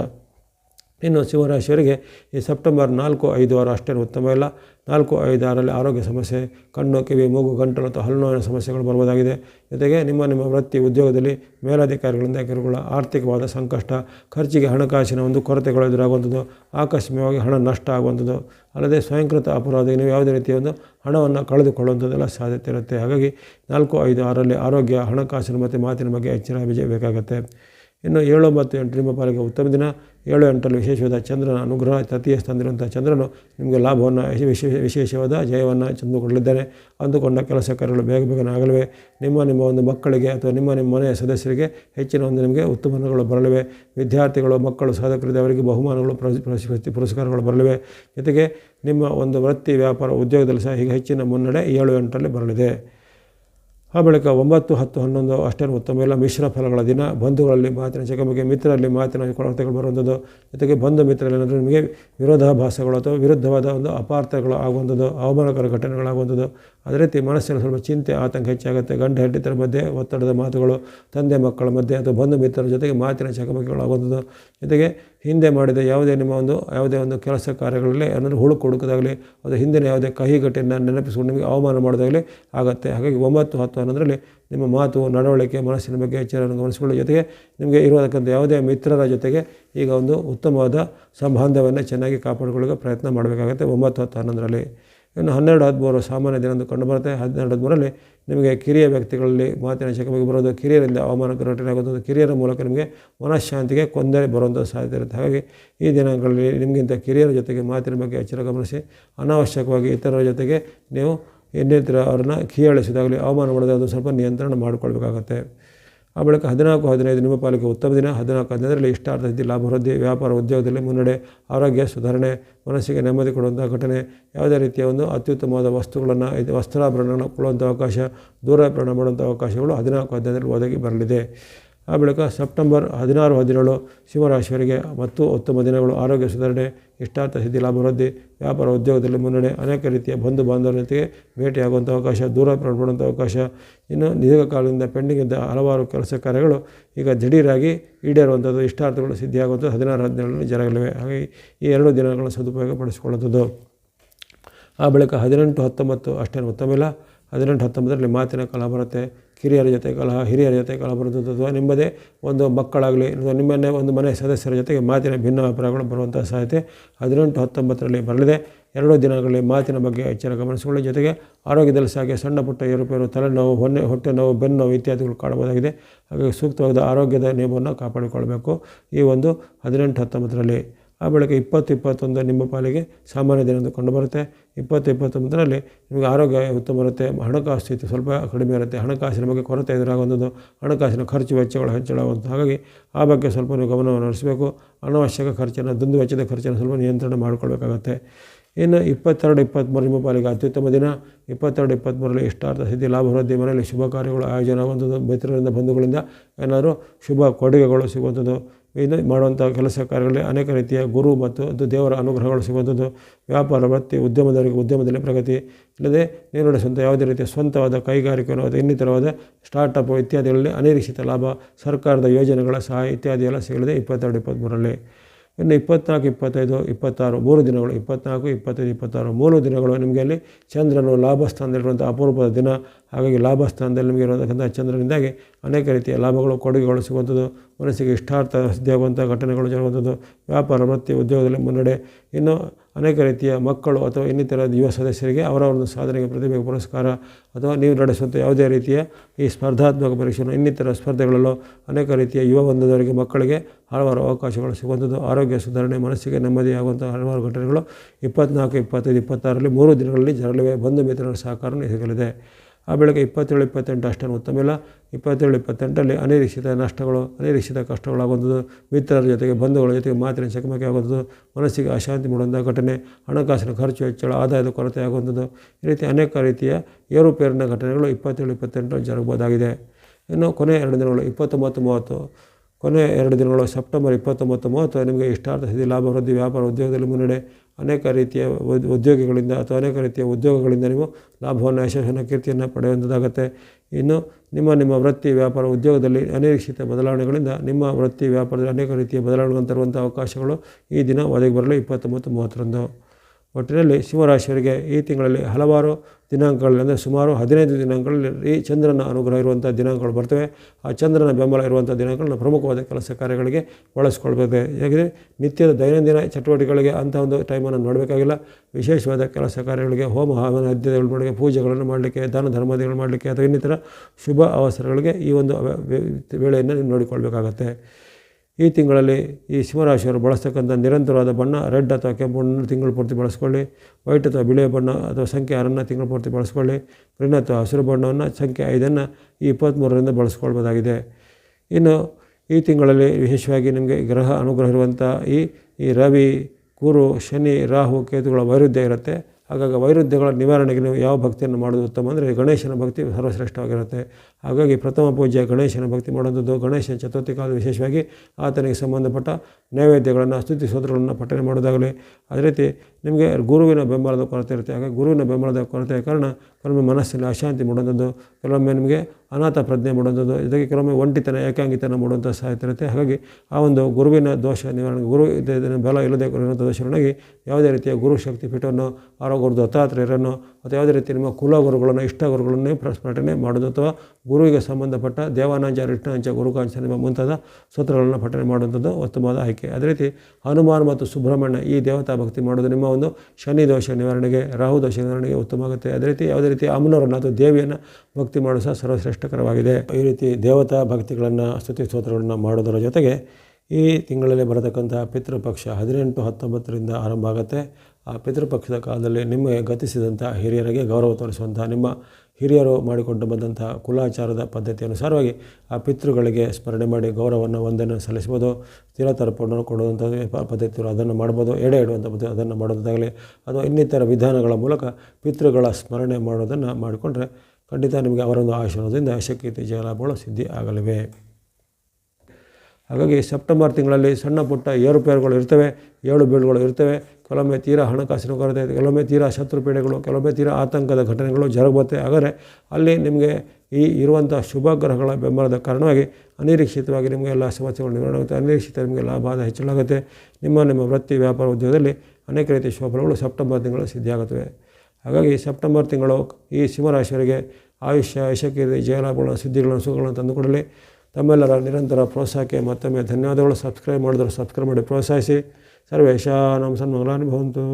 ಇನ್ನು ಸಿಂಹರಾಶಿಯವರಿಗೆ ಈ ಸೆಪ್ಟೆಂಬರ್ ನಾಲ್ಕು ಐದು ಆರು ಅಷ್ಟೇನು ಉತ್ತಮ ಇಲ್ಲ. ನಾಲ್ಕು ಐದು ಆರಲ್ಲಿ ಆರೋಗ್ಯ ಸಮಸ್ಯೆ, ಕಣ್ಣು, ಕಿವಿ, ಮೂಗು ಗಂಟಲು ಅಥವಾ ಹಲ್ಲುನೋವಿನ ಸಮಸ್ಯೆಗಳು ಬರ್ಬೋದಾಗಿದೆ ಜೊತೆಗೆ ನಿಮ್ಮ ನಿಮ್ಮ ವೃತ್ತಿ ಉದ್ಯೋಗದಲ್ಲಿ ಮೇಲಾಧಿಕಾರಿಗಳಿಂದ ಕಿರುಕುಳ ಆರ್ಥಿಕವಾದ ಸಂಕಷ್ಟ, ಖರ್ಚಿಗೆ ಹಣಕಾಸಿನ ಒಂದು ಕೊರತೆಗಳು ಎದುರಾಗುವಂಥದ್ದು, ಆಕಸ್ಮಿಕವಾಗಿ ಹಣ ನಷ್ಟ ಆಗುವಂಥದ್ದು, ಅಲ್ಲದೆ ಸ್ವಯಂಕೃತ ಅಪರಾಧಕ್ಕೆ ನೀವು ಯಾವುದೇ ರೀತಿಯ ಒಂದು ಹಣವನ್ನು ಕಳೆದುಕೊಳ್ಳುವಂಥದ್ದೆಲ್ಲ ಸಾಧ್ಯತೆ ಇರುತ್ತೆ. ಹಾಗಾಗಿ ನಾಲ್ಕು ಐದು ಆರಲ್ಲಿ ಆರೋಗ್ಯ, ಹಣಕಾಸಿನ ಮತ್ತು ಮಾತಿನ ಬಗ್ಗೆ ಎಚ್ಚರ ಬೇಕಾಗುತ್ತೆ. ಇನ್ನು ಏಳು ಮತ್ತು ಎಂಟು ನಿಮ್ಮ ಪಾಲಿಗೆ ಉತ್ತಮ ದಿನ. ಏಳು ಎಂಟರಲ್ಲಿ ವಿಶೇಷವಾದ ಚಂದ್ರನ ಅನುಗ್ರಹ, ತೃತೀಯ ಸ್ಥಾನದಲ್ಲಿರುವಂಥ ಚಂದ್ರನು ನಿಮಗೆ ಲಾಭವನ್ನು ವಿಶೇಷ ವಿಶೇಷವಾದ ಜಯವನ್ನು ತಂದುಕೊಳ್ಳಿದ್ದಾನೆ ಅಂದುಕೊಂಡ ಕೆಲಸ ಕಾರ್ಯಗಳು ಬೇಗ ಬೇಗನೆ ಆಗಲಿವೆ. ನಿಮ್ಮ ನಿಮ್ಮ ಒಂದು ಮಕ್ಕಳಿಗೆ ಅಥವಾ ನಿಮ್ಮ ನಿಮ್ಮ ಮನೆಯ ಸದಸ್ಯರಿಗೆ ಹೆಚ್ಚಿನ ಒಂದು ನಿಮಗೆ ಉತ್ತಮಗಳು ಬರಲಿವೆ. ವಿದ್ಯಾರ್ಥಿಗಳು, ಮಕ್ಕಳು ಸಾಧಕರಿದೆ ಅವರಿಗೆ ಬಹುಮಾನಗಳು ಪುರಸ್ಕಾರಗಳು ಬರಲಿವೆ. ಜೊತೆಗೆ ನಿಮ್ಮ ಒಂದು ವೃತ್ತಿ ವ್ಯಾಪಾರ ಉದ್ಯೋಗದಲ್ಲಿ ಸಹ ಈಗ ಹೆಚ್ಚಿನ ಮುನ್ನಡೆ ಏಳು ಎಂಟರಲ್ಲಿ ಬರಲಿದೆ. ಆ ಬಳಿಕ ಒಂಬತ್ತು, ಹತ್ತು, ಹನ್ನೊಂದು ಅಷ್ಟೇ ಉತ್ತಮ ಎಲ್ಲ ಮಿಶ್ರ ಫಲಗಳ ದಿನ ಬಂಧುಗಳಲ್ಲಿ ಮಾತಿನ ಚಕಮಕಿ ಮಿತ್ರರಲ್ಲಿ ಮಾತಿನ ಕೊರತೆಗಳು ಬರುವಂಥದ್ದು. ಜೊತೆಗೆ ಬಂಧು ಮಿತ್ರರಲ್ಲಿ ನಿಮಗೆ ವಿರೋಧಾಭಾಸಗಳು ಅಥವಾ ವಿರುದ್ಧವಾದ ಒಂದು ಅಪಾರ್ಥಗಳು ಆಗುವಂಥದ್ದು, ಅವಮಾನಕರ ಘಟನೆಗಳಾಗುವಂಥದ್ದು. ಅದೇ ರೀತಿ ಮನಸ್ಸಿನ ಸ್ವಲ್ಪ ಚಿಂತೆ, ಆತಂಕ ಹೆಚ್ಚಾಗುತ್ತೆ. ಗಂಡ ಹೆಂಡತಿರ ಮಧ್ಯೆ ಒತ್ತಡದ ಮಾತುಗಳು, ತಂದೆ ಮಕ್ಕಳ ಮಧ್ಯೆ ಅಥವಾ ಬಂಧು ಮಿತ್ರರ ಜೊತೆಗೆ ಮಾತಿನ ಚಕಮಕಿಗಳಾಗುವಂಥದ್ದು ಜೊತೆಗೆ ಹಿಂದೆ ಮಾಡಿದ ಯಾವುದೇ ನಿಮ್ಮ ಒಂದು, ಯಾವುದೇ ಒಂದು ಕೆಲಸ ಕಾರ್ಯಗಳಲ್ಲಿ ಏನಾದರೂ ಹುಳು ಕೊಡುಕೋದಾಗಲಿ ಅದು ಹಿಂದಿನ ಯಾವುದೇ ಕಹಿ ನೆನಪಿಸ್ಕೊಂಡು ನಿಮಗೆ ಅವಮಾನ ಮಾಡೋದಾಗಲಿ ಆಗುತ್ತೆ. ಹಾಗಾಗಿ ಒಂಬತ್ತು ಹತ್ತು ಅನ್ನೋದರಲ್ಲಿ ನಿಮ್ಮ ಮಾತು, ನಡವಳಿಕೆ, ಮನಸ್ಸಿನ ಬಗ್ಗೆ ಎಚ್ಚರವನ್ನು ಗಮನಿಸಿಕೊಳ್ಳೋ. ಜೊತೆಗೆ ನಿಮಗೆ ಇರೋದಕ್ಕಂಥ ಯಾವುದೇ ಮಿತ್ರರ ಜೊತೆಗೆ ಈಗ ಒಂದು ಉತ್ತಮವಾದ ಸಂಬಂಧವನ್ನು ಚೆನ್ನಾಗಿ ಕಾಪಾಡಿಕೊಳ್ಳೋಕೆ ಪ್ರಯತ್ನ ಮಾಡಬೇಕಾಗುತ್ತೆ ಒಂಬತ್ತು ಹತ್ತು ಹನ್ನೊಂದರಲ್ಲಿ. ಇನ್ನು ಹನ್ನೆರಡು ಹದಿಮೂರು ಸಾಮಾನ್ಯ ದಿನ ಕಂಡುಬರುತ್ತೆ ಹನ್ನೆರಡು ಹದಿಮೂರಲ್ಲಿ ನಿಮಗೆ ಕಿರಿಯ ವ್ಯಕ್ತಿಗಳಲ್ಲಿ ಮಾತಿನ ಚಕಮಕಿ ಬರೋದು ಕಿರಿಯರಿಂದ ಅವಮಾನಕ್ಕೆ ರಟನೆ ಆಗುವಂಥದ್ದು ಕಿರಿಯರ ಮೂಲಕ ನಿಮಗೆ ಮನಃಶಾಂತಿಗೆ ಕೊಂದರೆ ಬರುವಂಥ ಸಾಧ್ಯತೆ ಇರುತ್ತೆ. ಹಾಗಾಗಿ ಈ ದಿನಗಳಲ್ಲಿ ನಿಮಗಿಂತ ಕಿರಿಯರ ಜೊತೆಗೆ ಮಾತಿನ ಬಗ್ಗೆ ಎಚ್ಚರ ಗಮನಿಸಿ, ಅನಾವಶ್ಯಕವಾಗಿ ಇತರರ ಜೊತೆಗೆ ನೀವು ಇನ್ನಿತರ ಅವ್ರನ್ನ ಕೀಯಾಳಿಸಿದಾಗಲಿ ಅವಮಾನ ಮಾಡೋದಾದರೂ ಸ್ವಲ್ಪ ನಿಯಂತ್ರಣ ಮಾಡಿಕೊಳ್ಬೇಕಾಗತ್ತೆ. ಆ ಬಳಿಕ ಹದಿನಾಲ್ಕು, ಹದಿನೈದು ನಿಮ್ಮ ಪಾಲಿಗೆ ಉತ್ತಮ ದಿನ. ಹದಿನಾಲ್ಕು ಹದಿನೈದರಲ್ಲಿ ಇಷ್ಟಾರ್ಥ ಲಾಭ ವೃದ್ಧಿ, ವ್ಯಾಪಾರ ಉದ್ಯೋಗದಲ್ಲಿ ಮುನ್ನಡೆ, ಆರೋಗ್ಯ ಸುಧಾರಣೆ, ಮನಸ್ಸಿಗೆ ನೆಮ್ಮದಿ ಕೊಡುವಂಥ ಘಟನೆ, ಯಾವುದೇ ರೀತಿಯ ಒಂದು ಅತ್ಯುತ್ತಮವಾದ ವಸ್ತುಗಳನ್ನು, ಇದು ವಸ್ತ್ರಾಭರಣಗಳನ್ನು ಕೊಳ್ಳುವಂಥ ಅವಕಾಶ ದೂರ ಪ್ರಯಾಣ ಮಾಡುವಂಥ ಅವಕಾಶಗಳು ಹದಿನಾಲ್ಕು, ಹದಿನೈದರಲ್ಲಿ ಒದಗಿ ಬರಲಿದೆ. ಆ ಬಳಿಕ ಸೆಪ್ಟೆಂಬರ್ ಹದಿನಾರು, ಹದಿನೇಳು ಸಿಂಹರಾಶಿಯವರಿಗೆ ಮತ್ತು ಉತ್ತಮ ದಿನಗಳು, ಆರೋಗ್ಯ ಸುಧಾರಣೆ, ಇಷ್ಟಾರ್ಥ ಸಿದ್ಧಿ ಲಾಭವೃದ್ಧಿ ವ್ಯಾಪಾರ, ಉದ್ಯೋಗದಲ್ಲಿ ಮುನ್ನಡೆ, ಅನೇಕ ರೀತಿಯ ಬಂಧು ಬಾಂಧವರ ಜೊತೆಗೆ ಭೇಟಿಯಾಗುವಂಥ ಅವಕಾಶ, ದೂರ ಮಾಡುವಂಥ ಅವಕಾಶ. ಇನ್ನು ದೀರ್ಘಕಾಲದಿಂದ ಪೆಂಡಿಂಗ್ ಇದ್ದ ಹಲವಾರು ಕೆಲಸ ಕಾರ್ಯಗಳು ಈಗ ದಿಢೀರಾಗಿ ಈಡೇರುವಂಥದ್ದು, ಇಷ್ಟಾರ್ಥಗಳು ಸಿದ್ಧಿಯಾಗುವಂಥದ್ದು ಹದಿನಾರು, ಹದಿನೇಳರಲ್ಲಿ ಜರಗಲಿವೆ. ಹಾಗಾಗಿ ಈ ಎರಡು ದಿನಗಳನ್ನು ಸದುಪಯೋಗ ಪಡಿಸಿಕೊಳ್ಳುವಂಥದ್ದು ಆ ಬಳಿಕ ಹದಿನೆಂಟು, ಹತ್ತೊಂಬತ್ತು ಅಷ್ಟೇನು ಉತ್ತಮ ಇಲ್ಲ. ಹದಿನೆಂಟು ಹತ್ತೊಂಬತ್ತರಲ್ಲಿ ಮಾತಿನ ಕಲ ಬರುತ್ತೆ, ಕಿರಿಯರ ಜೊತೆ ಕಲಹ ಹಿರಿಯರ ಜೊತೆ ಕಲಹ ಬರುತ್ತೆ. ಅಥವಾ ನಿಮ್ಮದೇ ಒಂದು ಮಕ್ಕಳಾಗಲಿ, ಅಥವಾ ನಿಮ್ಮನ್ನೇ ಒಂದು ಮನೆ ಸದಸ್ಯರ ಜೊತೆಗೆ ಮಾತಿನ ಭಿನ್ನ ಅಭಿಪ್ರಾಯಗಳು ಬರುವಂಥ ಸಾಧ್ಯತೆ ಹದಿನೆಂಟು ಹತ್ತೊಂಬತ್ತರಲ್ಲಿ ಬರಲಿದೆ. ಎರಡು ದಿನಗಳಲ್ಲಿ ಮಾತಿನ ಬಗ್ಗೆ ಎಚ್ಚರ ಗಮನಿಸಿಕೊಳ್ಳಿ. ಜೊತೆಗೆ ಆರೋಗ್ಯದಲ್ಲಿ ಸಾಗೆ ಸಣ್ಣ ಪುಟ್ಟ ಏರುಪೇರು, ತಲೆನೋವು, ಹೊನ್ನೆ ಹೊಟ್ಟೆ ನೋವು ಬೆನ್ನು ನೋವು ಇತ್ಯಾದಿಗಳು ಕಾಣಬಹುದಾಗಿದೆ. ಹಾಗಾಗಿ ಸೂಕ್ತವಾದ ಆರೋಗ್ಯದ ನಿಯಮವನ್ನು ಕಾಪಾಡಿಕೊಳ್ಬೇಕು ಈ ಒಂದು ಹದಿನೆಂಟು ಹತ್ತೊಂಬತ್ತರಲ್ಲಿ ಆ ಬಳಿಕ ಇಪ್ಪತ್ತು ಇಪ್ಪತ್ತೊಂದು ನಿಮ್ಮ ಪಾಲಿಗೆ ಸಾಮಾನ್ಯ ದಿನ ಕಂಡುಬರುತ್ತೆ ಇಪ್ಪತ್ತು ಇಪ್ಪತ್ತೊಂಬತ್ತರಲ್ಲಿ ನಿಮಗೆ ಆರೋಗ್ಯ ಉತ್ತಮ ಇರುತ್ತೆ, ಹಣಕಾಸು ಸ್ಥಿತಿ ಸ್ವಲ್ಪ ಕಡಿಮೆ ಇರುತ್ತೆ. ಹಣಕಾಸಿನ ಬಗ್ಗೆ ಕೊರತೆ ಎದುರಾಗುವಂಥದ್ದು, ಹಣಕಾಸಿನ ಖರ್ಚು ವೆಚ್ಚಗಳು ಹೆಚ್ಚಳವಂಥ ಹಾಗಾಗಿ ಆ ಬಗ್ಗೆ ಸ್ವಲ್ಪ ನೀವು ಗಮನವನ್ನು ನಡೆಸಬೇಕು ಅನವಶ್ಯಕ ಖರ್ಚನ್ನು, ದುಂದು ವೆಚ್ಚದ ಖರ್ಚನ್ನು ಸ್ವಲ್ಪ ನಿಯಂತ್ರಣ ಮಾಡಿಕೊಳ್ಬೇಕಾಗತ್ತೆ. ಇನ್ನು ಇಪ್ಪತ್ತೆರಡು ಇಪ್ಪತ್ತ್ಮೂರು ನಿಮ್ಮ ಪಾಲಿಗೆ ಅತ್ಯುತ್ತಮ ದಿನ. ಇಪ್ಪತ್ತೆರಡು ಇಪ್ಪತ್ತ್ಮೂರರಲ್ಲಿ ಇಷ್ಟಾರ್ಥ ಸಿದ್ಧಿ, ಲಾಭ, ವೃದ್ಧಿ, ಮನೆಯಲ್ಲಿ ಶುಭ ಕಾರ್ಯಗಳು ಆಯೋಜನೆ ಆಗುವಂಥದ್ದು, ಮಿತ್ರರಿಂದ, ಬಂಧುಗಳಿಂದ ಏನಾದರೂ ಶುಭ ಕೊಡುಗೆಗಳು ಸಿಗುವಂಥದ್ದು. ಇದು ಮಾಡುವಂಥ ಕೆಲಸ ಕಾರ್ಯಗಳಲ್ಲಿ ಅನೇಕ ರೀತಿಯ ಗುರು ಮತ್ತು ಅದು ದೇವರ ಅನುಗ್ರಹಗಳು ಸಿಗುವಂಥದ್ದು. ವ್ಯಾಪಾರ, ವೃತ್ತಿ, ಉದ್ಯಮದವರಿಗೆ ಉದ್ಯಮದಲ್ಲಿ ಪ್ರಗತಿ, ಇಲ್ಲದೆ ನೀರು ನಡೆಸುವಂಥ ಯಾವುದೇ ರೀತಿಯ ಸ್ವಂತವಾದ ಕೈಗಾರಿಕೆ ಅಥವಾ ಇನ್ನಿತರವಾದ ಸ್ಟಾರ್ಟಪ್ ಇತ್ಯಾದಿಗಳಲ್ಲಿ ಅನಿರೀಕ್ಷಿತ ಲಾಭ, ಸರ್ಕಾರದ ಯೋಜನೆಗಳ ಸಹಾಯ ಇತ್ಯಾದಿ ಎಲ್ಲ ಸಿಗಲಿದೆ. ಇಪ್ಪತ್ತೆರಡು ಇಪ್ಪತ್ತ್ಮೂರರಲ್ಲಿ ಇನ್ನು ಇಪ್ಪತ್ನಾಲ್ಕು, ಇಪ್ಪತ್ತೈದು, ಇಪ್ಪತ್ತಾರು, ಮೂರು ದಿನಗಳು, ಇಪ್ಪತ್ನಾಲ್ಕು, ಇಪ್ಪತ್ತೈದು, ಇಪ್ಪತ್ತಾರು, ಮೂರು ದಿನಗಳು ನಿಮಗೆ ಅಲ್ಲಿ ಚಂದ್ರನು ಲಾಭ ಸ್ಥಾನದಲ್ಲಿರುವಂಥ ಅಪರೂಪದ ದಿನ. ಹಾಗಾಗಿ ಲಾಭ ಸ್ಥಾನದಲ್ಲಿ ನಿಮಗೆ ಇರತಕ್ಕಂಥ ಚಂದ್ರನಿಂದಾಗಿ ಅನೇಕ ರೀತಿಯ ಲಾಭಗಳು, ಕೊಡುಗೆಗಳು ಸಿಗುವಂಥದ್ದು. ಮನಸ್ಸಿಗೆ ಇಷ್ಟಾರ್ಥ ಸಿದ್ಧಿಯಾಗುವಂಥ ಘಟನೆಗಳು ಜರುಗುವಂಥದ್ದು. ವ್ಯಾಪಾರ, ವೃತ್ತಿ, ಉದ್ಯೋಗದಲ್ಲಿ ಮುನ್ನಡೆ. ಇನ್ನು ಅನೇಕ ರೀತಿಯ ಮಕ್ಕಳು ಅಥವಾ ಇನ್ನಿತರ ಯುವ ಸದಸ್ಯರಿಗೆ ಅವರ ಒಂದು ಸಾಧನೆಗೆ ಪ್ರತಿಭೆ ಪುರಸ್ಕಾರ ಅಥವಾ ನೀವು ನಡೆಸುವಂಥ ಯಾವುದೇ ರೀತಿಯ ಈ ಸ್ಪರ್ಧಾತ್ಮಕ ಪರೀಕ್ಷೆಯನ್ನು ಇನ್ನಿತರ ಸ್ಪರ್ಧೆಗಳಲ್ಲೂ ಅನೇಕ ರೀತಿಯ ಯುವ ಬಂಧದವರಿಗೆ ಮಕ್ಕಳಿಗೆ ಹಲವಾರು ಅವಕಾಶಗಳು ಸಿಗುವಂಥದ್ದು. ಆರೋಗ್ಯ ಸುಧಾರಣೆ, ಮನಸ್ಸಿಗೆ ನೆಮ್ಮದಿಯಾಗುವಂಥ ಹಲವಾರು ಘಟನೆಗಳು ಇಪ್ಪತ್ನಾಲ್ಕು, ಇಪ್ಪತ್ತೈದು, ಇಪ್ಪತ್ತಾರರಲ್ಲಿ ಮೂರು ದಿನಗಳಲ್ಲಿ ಜರಲಿವೆ ಬಂಧು ಮಿತ್ರರ ಸಹಕಾರ ಸಿಗಲಿದೆ ಆ ಬೆಳಗ್ಗೆ ಇಪ್ಪತ್ತೇಳು, ಇಪ್ಪತ್ತೆಂಟು ಅಷ್ಟೇನು ಉತ್ತಮ ಇಲ್ಲ. ಇಪ್ಪತ್ತೇಳು, ಇಪ್ಪತ್ತೆಂಟರಲ್ಲಿ ಅನಿರೀಕ್ಷಿತ ನಷ್ಟಗಳು, ಅನಿರೀಕ್ಷಿತ ಕಷ್ಟಗಳಾಗುವಂಥದ್ದು ಮಿತ್ರರ ಜೊತೆಗೆ ಬಂಧುಗಳ ಜೊತೆಗೆ ಮಾತಿನ ಚಕಮಕಿ ಆಗುವಂಥದ್ದು, ಮನಸ್ಸಿಗೆ ಅಶಾಂತಿ ಮೂಡುವಂಥ ಘಟನೆ, ಹಣಕಾಸಿನ ಖರ್ಚು ಹೆಚ್ಚಳ, ಆದಾಯದ ಕೊರತೆ ಆಗುವಂಥದ್ದು, ಈ ರೀತಿ ಅನೇಕ ರೀತಿಯ ಏರುಪೇರಿನ ಘಟನೆಗಳು ಇಪ್ಪತ್ತೇಳು, ಇಪ್ಪತ್ತೆಂಟರಲ್ಲಿ ಜರುಗಬಹುದಾಗಿದೆ. ಇನ್ನು ಕೊನೆಯ ಎರಡು ದಿನಗಳು, ಇಪ್ಪತ್ತೊಂಬತ್ತು, ಮೂವತ್ತು. ಕೊನೆಯ ಎರಡು ದಿನಗಳು, ಸೆಪ್ಟೆಂಬರ್ ಇಪ್ಪತ್ತೊಂಬತ್ತು, ಮೂವತ್ತು, ನಿಮಗೆ ಇಷ್ಟಾರ್ಥ ಸಿದ್ಧಿ ಲಾಭ, ವೃದ್ಧಿ, ವ್ಯಾಪಾರ ಉದ್ಯೋಗದಲ್ಲಿ ಮುನ್ನಡೆ ಅನೇಕ ರೀತಿಯ ಉದ್- ಉದ್ಯೋಗಿಗಳಿಂದ ಅಥವಾ ಅನೇಕ ರೀತಿಯ ಉದ್ಯೋಗಗಳಿಂದ ನೀವು ಲಾಭವನ್ನು, ಯಶಸ್ಸನ್ನು, ಕೀರ್ತಿಯನ್ನು ಪಡೆಯುವಂಥದ್ದಾಗುತ್ತೆ. ಇನ್ನು ನಿಮ್ಮ ನಿಮ್ಮ ವೃತ್ತಿ, ವ್ಯಾಪಾರ, ಉದ್ಯೋಗದಲ್ಲಿ ಅನಿರೀಕ್ಷಿತ ಬದಲಾವಣೆಗಳಿಂದ ನಿಮ್ಮ ವೃತ್ತಿ, ವ್ಯಾಪಾರದಲ್ಲಿ ಅನೇಕ ರೀತಿಯ ಬದಲಾವಣೆಗಳನ್ನು ತರುವಂಥ ಅವಕಾಶಗಳು ಈ ದಿನ ಒದಗಿ ಬರಲು ಇಪ್ಪತ್ತೊಂಬತ್ತು ಮೂವತ್ತರಂದು. ಒಟ್ಟಿನಲ್ಲಿ ಸಿಂಹರಾಶಿಯವರಿಗೆ ಈ ತಿಂಗಳಲ್ಲಿ ಹಲವಾರು ದಿನಾಂಕಗಳಲ್ಲಿ, ಅಂದರೆ ಸುಮಾರು ಹದಿನೈದು ದಿನಾಂಕಗಳಲ್ಲಿ ಚಂದ್ರನ ಅನುಗ್ರಹ ಇರುವಂಥ ದಿನಾಂಕಗಳು ಬರ್ತವೆ. ಆ ಚಂದ್ರನ ಬೆಂಬಲ ಇರುವಂಥ ದಿನಾಂಕಗಳನ್ನ ಪ್ರಮುಖವಾದ ಕೆಲಸ ಕಾರ್ಯಗಳಿಗೆ ಬಳಸ್ಕೊಳ್ಬೇಕು ಹೇಗಿದೆ? ನಿತ್ಯದ ದೈನಂದಿನ ಚಟುವಟಿಕೆಗಳಿಗೆ ಅಂಥ ಒಂದು ಟೈಮನ್ನು ನೋಡಬೇಕಾಗಿಲ್ಲ. ವಿಶೇಷವಾದ ಕೆಲಸ ಕಾರ್ಯಗಳಿಗೆ ಹೋಮ, ಹವನ ಅಧ್ಯಯನಗಳು ಮಾಡಲಿಕ್ಕೆ ಪೂಜೆಗಳನ್ನು ಮಾಡಲಿಕ್ಕೆ, ದಾನ ಧರ್ಮಾದಿಗಳು ಮಾಡಲಿಕ್ಕೆ, ಅಥವಾ ಇನ್ನಿತರ ಶುಭ ಅವಸರಗಳಿಗೆ ಈ ಒಂದು ವೇಳೆಯನ್ನು ನೋಡಿಕೊಳ್ಬೇಕಾಗತ್ತೆ. ಈ ತಿಂಗಳಲ್ಲಿ ಈ ಸಿಂಹರಾಶಿಯವರು ಬಳಸ್ತಕ್ಕಂಥ ನಿರಂತರವಾದ ಬಣ್ಣ, ರೆಡ್ ಅಥವಾ ಕೆಂಪು ಬಣ್ಣವನ್ನು ತಿಂಗಳು ಪೂರ್ತಿ ಬಳಸ್ಕೊಳ್ಳಿ. ವೈಟ್ ಅಥವಾ ಬಿಳಿಯ ಬಣ್ಣ ಅಥವಾ ಸಂಖ್ಯೆ ಆರನ್ನು ತಿಂಗಳು ಪೂರ್ತಿ ಬಳಸ್ಕೊಳ್ಳಿ. ಗ್ರೀನ್ ಅಥವಾ ಹಸಿರು ಬಣ್ಣವನ್ನು ಸಂಖ್ಯೆ ಐದನ್ನು ಈ ಇಪ್ಪತ್ತ್ಮೂರರಿಂದ ಬಳಸ್ಕೊಳ್ಬೋದಾಗಿದೆ. ಇನ್ನು ಈ ತಿಂಗಳಲ್ಲಿ ವಿಶೇಷವಾಗಿ ನಿಮಗೆ ಗ್ರಹ ಅನುಗ್ರಹ ಇರುವಂಥ ಈ ಈ ರವಿ ಗುರು ಶನಿ, ರಾಹು, ಕೇತುಗಳ ವೈರುಧ್ಯ ಇರುತ್ತೆ. ಹಾಗಾಗಿ ವೈರುಧ್ಯಗಳ ನಿವಾರಣೆಗೆ ನೀವು ಯಾವ ಭಕ್ತಿಯನ್ನು ಮಾಡೋದು ಉತ್ತಮ ಅಂದರೆ ಗಣೇಶನ ಭಕ್ತಿ ಸರ್ವಶ್ರೇಷ್ಠವಾಗಿರುತ್ತೆ. ಹಾಗಾಗಿ ಪ್ರಥಮ ಪೂಜೆ ಗಣೇಶನ ಭಕ್ತಿ ಮಾಡುವಂಥದ್ದು ಗಣೇಶ ಚತುರ್ಥಿ ಕಾಲ ವಿಶೇಷವಾಗಿ ಆತನಿಗೆ ಸಂಬಂಧಪಟ್ಟ ನೈವೇದ್ಯಗಳನ್ನು ಸ್ತುತಿ ಸೂತ್ರಗಳನ್ನು ಪಠನೆ ಮಾಡೋದಾಗಲಿ ಅದೇ ರೀತಿ ನಿಮಗೆ ಗುರುವಿನ ಬೆಂಬಲದ ಕೊರತೆ ಇರುತ್ತೆ. ಹಾಗಾಗಿ ಗುರುವಿನ ಬೆಂಬಲದ ಕೊರತೆಯ ಕಾರಣ ಕೆಲವೊಮ್ಮೆ ಮನಸ್ಸಿನಲ್ಲಿ ಅಶಾಂತಿ ಮಾಡುವಂಥದ್ದು, ಕೆಲವೊಮ್ಮೆ ನಿಮಗೆ ಅನಾಥ ಪ್ರಜ್ಞೆ ಮಾಡುವಂಥದ್ದು, ಇದಕ್ಕೆ ಕೆಲವೊಮ್ಮೆ ಒಂಟಿತನ, ಏಕಾಂಗಿತನ ಮಾಡುವಂಥ ಸಾಧ್ಯತೆ ಇರುತ್ತೆ. ಹಾಗಾಗಿ ಆ ಒಂದು ಗುರುವಿನ ದೋಷ ನಿವಾರಣೆ, ಗುರು ಬಲ ಇಲ್ಲದೆ ಇರುವಂಥ ದೋಷಗಳಾಗಿ ಯಾವುದೇ ರೀತಿಯ ಗುರು ಶಕ್ತಿ ಪೀಠವನ್ನು ಆರೋಗ್ಯ ದತ್ತಾತ್ರೇಯರನ್ನು ಅಥವಾ ಯಾವುದೇ ರೀತಿ ನಿಮ್ಮ ಕುಲಗುರುಗಳನ್ನು ಇಷ್ಟ ಗುರುಗಳನ್ನೇ ಪ್ರಸ್ಫುಟನೆ ಮಾಡೋದು ಅಥವಾ ಗುರುವಿಗೆ ಸಂಬಂಧಪಟ್ಟ ದೇವಾನಾಂಜ ರಿಷ್ಣಾಂಚ ಗುರುಕಾಂಚ ನಿಮ್ಮ ಮುಂತಾದ ಸೂತ್ರಗಳನ್ನು ಪಠನೆ ಮಾಡುವಂಥದ್ದು ಉತ್ತಮವಾದ ಆಯ್ಕೆ. ಅದೇ ರೀತಿ ಹನುಮಾನ್ ಮತ್ತು ಸುಬ್ರಹ್ಮಣ್ಯ ಈ ದೇವತಾ ಭಕ್ತಿ ಮಾಡೋದು ನಿಮ್ಮ ಒಂದು ಶನಿ ದೋಷ ನಿವಾರಣೆಗೆ, ರಾಹು ದೋಷ ನಿವಾರಣೆಗೆ ಉತ್ತಮ ಆಗುತ್ತೆ. ಅದೇ ರೀತಿ ಯಾವುದೇ ರೀತಿ ಅಮ್ಮನವರನ್ನು ಅಥವಾ ದೇವಿಯನ್ನು ಭಕ್ತಿ ಮಾಡೋದು ಸಹ ಸರ್ವಶ್ರೇಷ್ಠಕರವಾಗಿದೆ. ಈ ರೀತಿ ದೇವತಾ ಭಕ್ತಿಗಳನ್ನು, ಸ್ತುತಿ ಸ್ತೋತ್ರಗಳನ್ನು ಮಾಡೋದರ ಜೊತೆಗೆ ಈ ತಿಂಗಳಲ್ಲಿ ಬರತಕ್ಕಂಥ ಪಿತೃಪಕ್ಷ ಹದಿನೆಂಟು ಹತ್ತೊಂಬತ್ತರಿಂದ ಆರಂಭ ಆಗುತ್ತೆ. ಆ ಪಿತೃಪಕ್ಷದ ಕಾಲದಲ್ಲಿ ನಿಮಗೆ ಗತಿಸಿದಂಥ ಹಿರಿಯರಿಗೆ ಗೌರವ ತೋರಿಸುವಂಥ ನಿಮ್ಮ ಹಿರಿಯರು ಮಾಡಿಕೊಂಡು ಬಂದಂಥ ಕುಲಾಚಾರದ ಪದ್ಧತಿ ಅನುಸಾರವಾಗಿ ಆ ಪಿತೃಗಳಿಗೆ ಸ್ಮರಣೆ ಮಾಡಿ ಗೌರವವನ್ನು ಒಂದನ್ನು ಸಲ್ಲಿಸ್ಬೋದು ತಿರತರ್ಪಣವನ್ನು ಕೊಡುವಂಥ ಪದ್ಧತಿ ಪದ್ಧತಿಗಳು ಅದನ್ನು ಮಾಡ್ಬೋದು ಎಡೆ ಇಡುವಂಥ ಪದ್ಧತಿ ಅದನ್ನು ಮಾಡೋದಾಗಲಿ ಅಥವಾ ಇನ್ನಿತರ ವಿಧಾನಗಳ ಮೂಲಕ ಪಿತೃಗಳ ಸ್ಮರಣೆ ಮಾಡೋದನ್ನು ಮಾಡಿಕೊಂಡ್ರೆ ಖಂಡಿತ ನಿಮಗೆ ಅವರೊಂದು ಆಶೀರ್ವಾದದಿಂದ ಶಕ್ತಿ ಜಯಲಾಭಗಳು ಸಿದ್ಧಿ ಆಗಲಿವೆ. ಹಾಗಾಗಿ ಸೆಪ್ಟೆಂಬರ್ ತಿಂಗಳಲ್ಲಿ ಸಣ್ಣ ಪುಟ್ಟ ಏರುಪೇರುಗಳು ಇರ್ತವೆ, ಏಳು ಬೀಳುಗಳು ಇರ್ತವೆ. ಕೆಲವೊಮ್ಮೆ ತೀರಾ ಹಣಕಾಸಿನ ಕೊರತೆ, ಕೆಲವೊಮ್ಮೆ ತೀರಾ ಶತ್ರು ಪೀಡೆಗಳು, ಕೆಲವೊಮ್ಮೆ ತೀರಾ ಆತಂಕದ ಘಟನೆಗಳು ಜರುಗುತ್ತೆ. ಆದರೆ ಅಲ್ಲಿ ನಿಮಗೆ ಈ ಇರುವಂಥ ಶುಭ ಗ್ರಹಗಳ ಬೆಂಬಲದ ಕಾರಣವಾಗಿ ಅನಿರೀಕ್ಷಿತವಾಗಿ ನಿಮಗೆ ಎಲ್ಲ ಸಮಸ್ಯೆಗಳು ನಿವಾರಣೆ ಆಗುತ್ತೆ ಅನಿರೀಕ್ಷಿತ ನಿಮಗೆ ಲಾಭ ಹೆಚ್ಚಳಾಗುತ್ತೆ ನಿಮ್ಮ ನಿಮ್ಮ ವೃತ್ತಿ, ವ್ಯಾಪಾರ ಉದ್ಯೋಗದಲ್ಲಿ ಅನೇಕ ರೀತಿಯ ಶುಭಫಲಗಳು ಸೆಪ್ಟೆಂಬರ್ ತಿಂಗಳು ಸಿದ್ಧಿಯಾಗುತ್ತವೆ. ಹಾಗಾಗಿ ಸೆಪ್ಟೆಂಬರ್ ತಿಂಗಳು ಈ ಸಿಂಹರಾಶಿಯವರಿಗೆ ಆಯುಷ್ಯ, ಯಶಕೀರ್ತಿ, ಜಯಲಾಭಗಳ, ಸಿದ್ಧಿಗಳನ್ನು, ಸುಖಗಳನ್ನು ತಂದುಕೊಡಲಿ. ತಮ್ಮೆಲ್ಲರ ನಿರಂತರ ಪ್ರೋತ್ಸಾಹಕ್ಕೆ ಮತ್ತೊಮ್ಮೆ ಧನ್ಯವಾದಗಳು. ಸಬ್ಸ್ಕ್ರೈಬ್ ಮಾಡಿದ್ರು ಸಬ್ಸ್ಕ್ರೈಬ್ ಮಾಡಿ ಪ್ರೋತ್ಸಾಹಿಸಿ. ಸರ್ವೇಶಾನಂ ಸನ್ಮಂಗಲಾನಿ ಭವಂತು.